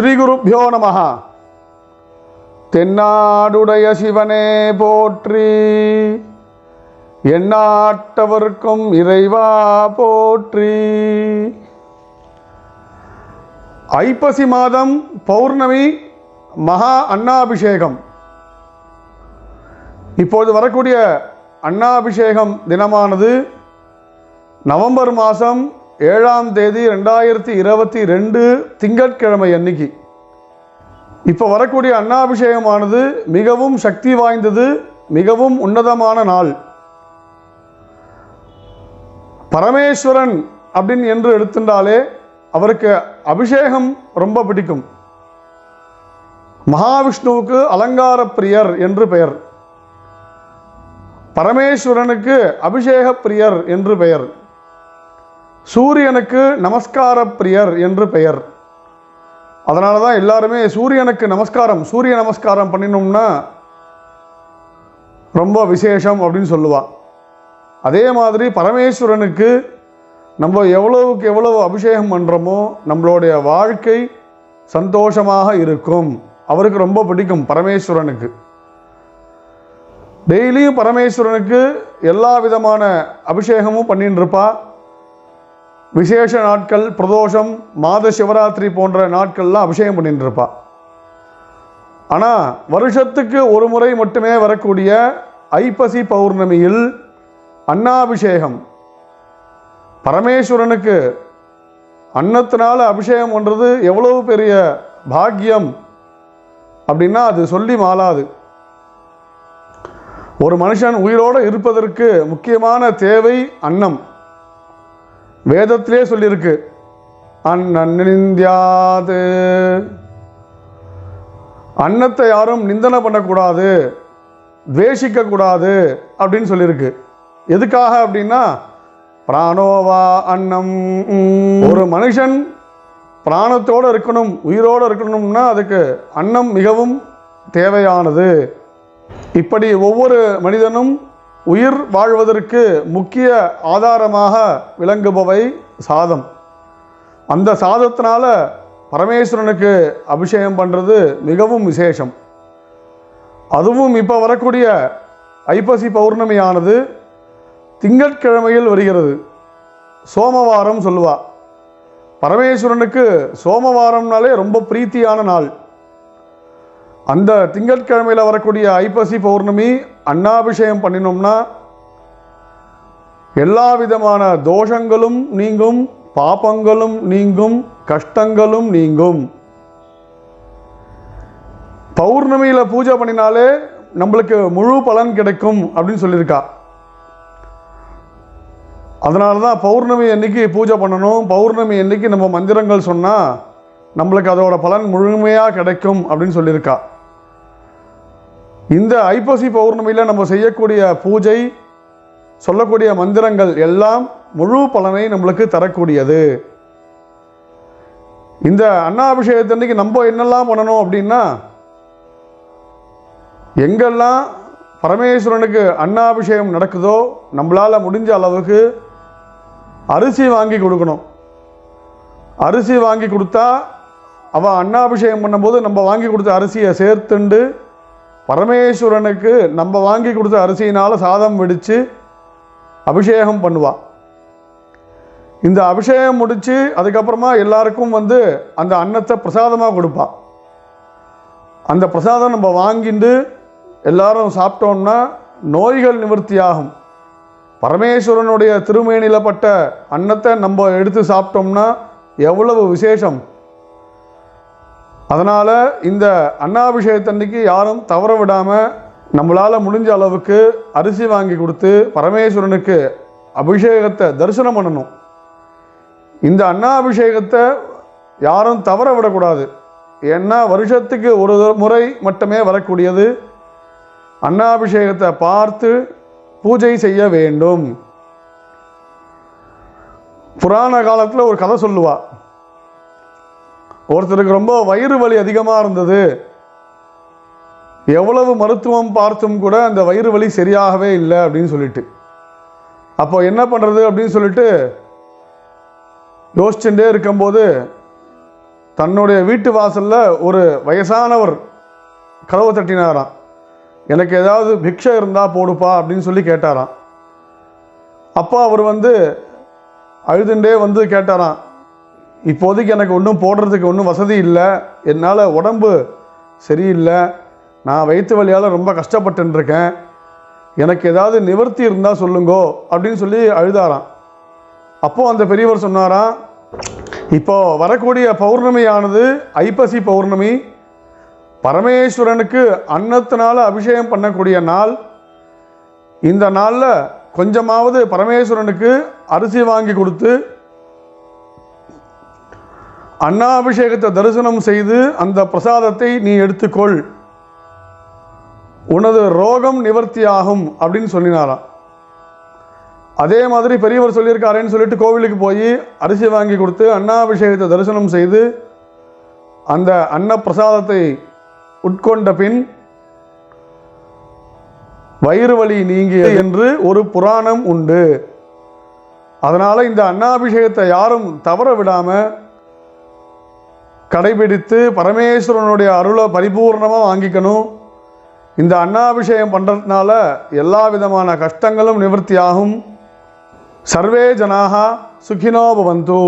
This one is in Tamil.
ஸ்ரீகுருப்பியோ நமஹ தென்னாடுடைய சிவனே போற்றி. எண்ணாட்டவர்க்கும் இறைவா போற்றி. ஐப்பசி மாதம் பௌர்ணமி மகா அண்ணாபிஷேகம் இப்போது வரக்கூடிய அண்ணாபிஷேகம் தினமானது நவம்பர் மாதம் ஏழாம் தேதி ரெண்டாயிரத்தி இருபத்தி ரெண்டு திங்கட்கிழமை அன்னைக்கு. இப்போ வரக்கூடிய அன்னாபிஷேகமானது மிகவும் சக்தி வாய்ந்தது மிகவும் உன்னதமான நாள். பரமேஸ்வரன் அப்படின்னு என்று எடுத்துட்டாலே அவருக்கு அபிஷேகம் ரொம்ப பிடிக்கும். மகாவிஷ்ணுவுக்கு அலங்கார பிரியர் என்று பெயர். பரமேஸ்வரனுக்கு அபிஷேக பிரியர் என்று பெயர். சூரியனுக்கு நமஸ்கார பிரியர் என்று பெயர். அதனால தான் எல்லாருமே சூரியனுக்கு நமஸ்காரம் சூரிய நமஸ்காரம் பண்ணினோம்னா ரொம்ப விசேஷம் அப்படின்னு சொல்லுவா. அதே மாதிரி பரமேஸ்வரனுக்கு நம்ம எவ்வளவுக்கு எவ்வளவு அபிஷேகம் பண்ணுறோமோ நம்மளுடைய வாழ்க்கை சந்தோஷமாக இருக்கும். அவருக்கு ரொம்ப பிடிக்கும் பரமேஸ்வரனுக்கு. டெய்லியும் பரமேஸ்வரனுக்கு எல்லா விதமான அபிஷேகமும் பண்ணின்னு இருப்பாள் விசேஷ நாட்கள் பிரதோஷம் மாத சிவராத்திரி போன்ற நாட்கள்லாம் அபிஷேகம் பண்ணிட்டு இருப்பா ஆனால் வருஷத்துக்கு ஒரு முறை மட்டுமே வரக்கூடிய ஐப்பசி பௌர்ணமியில் அன்னாபிஷேகம். பரமேஸ்வரனுக்கு அன்னத்தினால அபிஷேகம் பண்ணுறது எவ்வளவு பெரிய பாக்கியம் அப்படின்னா அது சொல்லி மாளாது. ஒரு மனுஷன் உயிரோடு இருப்பதற்கு முக்கியமான தேவை அன்னம். வேதத்திலே சொல்லியிருக்கு. அண்ணன் நிந்தியாது அன்னத்தை யாரும் நிந்தனை பண்ணக்கூடாது துவேஷிக்க கூடாது அப்படின்னு சொல்லியிருக்கு. எதுக்காக அப்படின்னா பிராணோவா அன்னம். ஒரு மனுஷன் பிராணத்தோடு இருக்கணும் உயிரோடு இருக்கணும்னா அதுக்கு அன்னம் மிகவும் தேவையானது. இப்படி ஒவ்வொரு மனிதனும் உயிர் வாழ்வதற்கு முக்கிய ஆதாரமாக விளங்குபவை சாதம். அந்த சாதத்தினால பரமேஸ்வரனுக்கு அபிஷேகம் பண்ணுறது மிகவும் விசேஷம். அதுவும் இப்போ வரக்கூடிய ஐப்பசி பௌர்ணமியானது திங்கட்கிழமையில் வருகிறது. சோமவாரம் சொல்லுவா. பரமேஸ்வரனுக்கு சோமவாரம்னாலே ரொம்ப பிரீத்தியான நாள். அந்த திங்கட்கிழமையில் வரக்கூடிய ஐப்பசி பௌர்ணமி அன்னாபிஷேகம் பண்ணினோம்னா எல்லா விதமான தோஷங்களும் நீங்கும் பாபங்களும் நீங்கும் கஷ்டங்களும் நீங்கும். பௌர்ணமியில் பூஜை பண்ணினாலே நம்மளுக்கு முழு பலன் கிடைக்கும் அப்படின்னு சொல்லியிருக்கா. அதனால தான் பௌர்ணமி அன்னைக்கு பூஜை பண்ணணும். பௌர்ணமி அன்னைக்கு நம்ம மந்திரங்கள் சொன்னால் நம்மளுக்கு அதோட பலன் முழுமையாக கிடைக்கும் அப்படின்னு சொல்லியிருக்கா. இந்த ஐப்பசி பௌர்ணமியில் நம்ம செய்யக்கூடிய பூஜை சொல்லக்கூடிய மந்திரங்கள் எல்லாம் முழு பலனை நம்மளுக்கு தரக்கூடியது. இந்த அன்னாபிஷேகத்தன்னைக்கு நம்ம என்னெல்லாம் பண்ணணும் அப்படின்னா எங்கெல்லாம் பரமேஸ்வரனுக்கு அன்னாபிஷேகம் நடக்குதோ நம்மளால் முடிஞ்ச அளவுக்கு அரிசி வாங்கி கொடுக்கணும். அரிசி வாங்கி கொடுத்தா அவள் அன்னாபிஷேகம் பண்ணும்போது நம்ம வாங்கி கொடுத்த அரிசியை சேர்த்துண்டு பரமேஸ்வரனுக்கு நம்ம வாங்கி கொடுத்த அரிசியினால் சாதம் வெடித்து அபிஷேகம் பண்ணுவா. இந்த அபிஷேகம் முடித்து அதுக்கப்புறமா எல்லாருக்கும் வந்து அந்த அன்னத்தை பிரசாதமாக கொடுப்பா. அந்த பிரசாதம் நம்ம வாங்கிட்டு எல்லாரும் சாப்பிட்டோம்னா நோய்கள் நிவர்த்தியாகும். பரமேஸ்வரனுடைய திருமேனியில் பட்ட அன்னத்தை நம்ம எடுத்து சாப்பிட்டோம்னா எவ்வளவு விசேஷம்? அதனால் இந்த அன்னாபிஷேகத்தன்னைக்கு யாரும் தவற விடாமல் நம்மளால் முடிஞ்ச அளவுக்கு அரிசி வாங்கி கொடுத்து பரமேஸ்வரனுக்கு அபிஷேகத்தை தரிசனம் பண்ணணும். இந்த அன்னாபிஷேகத்தை யாரும் தவற விடக்கூடாது. ஏன்னா வருஷத்துக்கு ஒரு முறை மட்டுமே வரக்கூடியது. அன்னாபிஷேகத்தை பார்த்து பூஜை செய்ய வேண்டும். புராண காலத்தில் ஒரு கதை சொல்லுவா. ஒருத்தருக்கு ரொம்ப வயிறு வலி அதிகமாக இருந்தது. எவ்வளவு மருத்துவம் பார்த்தும் கூட அந்த வயிறு வலி சரியாகவே இல்லை அப்படின்னு சொல்லிட்டு. அப்போ என்ன பண்ணுறது அப்படின்னு சொல்லிட்டு யோசிச்சுட்டே இருக்கும்போது தன்னுடைய வீட்டு வாசலில் ஒரு வயசானவர் கதவை தட்டினாராம். எனக்கு ஏதாவது பிக்ஷை இருந்தால் போடுப்பா அப்படின்னு சொல்லி கேட்டாராம். அப்போ அவர் வந்து அழுதுண்டே வந்து கேட்டாராம். இப்போதைக்கு எனக்கு ஒன்றும் போடுறதுக்கு ஒன்றும் வசதி இல்லை. என்னால் உடம்பு சரியில்லை. நான் வயிற்று வழியால் ரொம்ப கஷ்டப்பட்டுன்னு இருக்கேன். எனக்கு ஏதாவது நிவர்த்தி இருந்தால் சொல்லுங்கோ அப்படின்னு சொல்லி அழுதாராம். அப்போது அந்த பெரியவர் சொன்னாராம் இப்போது வரக்கூடிய பௌர்ணமியானது ஐப்பசி பௌர்ணமி. பரமேஸ்வரனுக்கு அன்னத்தினால அபிஷேகம் பண்ணக்கூடிய நாள். இந்த நாளில் கொஞ்சமாவது பரமேஸ்வரனுக்கு அரிசி வாங்கி கொடுத்து அன்னாபிஷேகத்தை தரிசனம் செய்து அந்த பிரசாதத்தை நீ எடுத்துக்கொள். உனது ரோகம் நிவர்த்தியாகும் அப்படின்னு சொல்லினாராம். அதே மாதிரி பெரியவர் சொல்லியிருக்காரேன்னு சொல்லிட்டு கோவிலுக்கு போய் அரிசி வாங்கி கொடுத்து அன்னாபிஷேகத்தை தரிசனம் செய்து அந்த அன்ன பிரசாதத்தை உட்கொண்ட பின் வயிறு வலி நீங்கிய என்று ஒரு புராணம் உண்டு. அதனால் இந்த அன்னாபிஷேகத்தை யாரும் தவற விடாமல் கடைபிடித்து பரமேஸ்வரனுடைய அருளை பரிபூர்ணமாக வாங்கிக்கணும். இந்த அன்னாபிஷேகம் பண்ணுறதுனால எல்லா விதமான கஷ்டங்களும் நிவர்த்தியாகும். சர்வே ஜனாக சுகினோபவந்தூ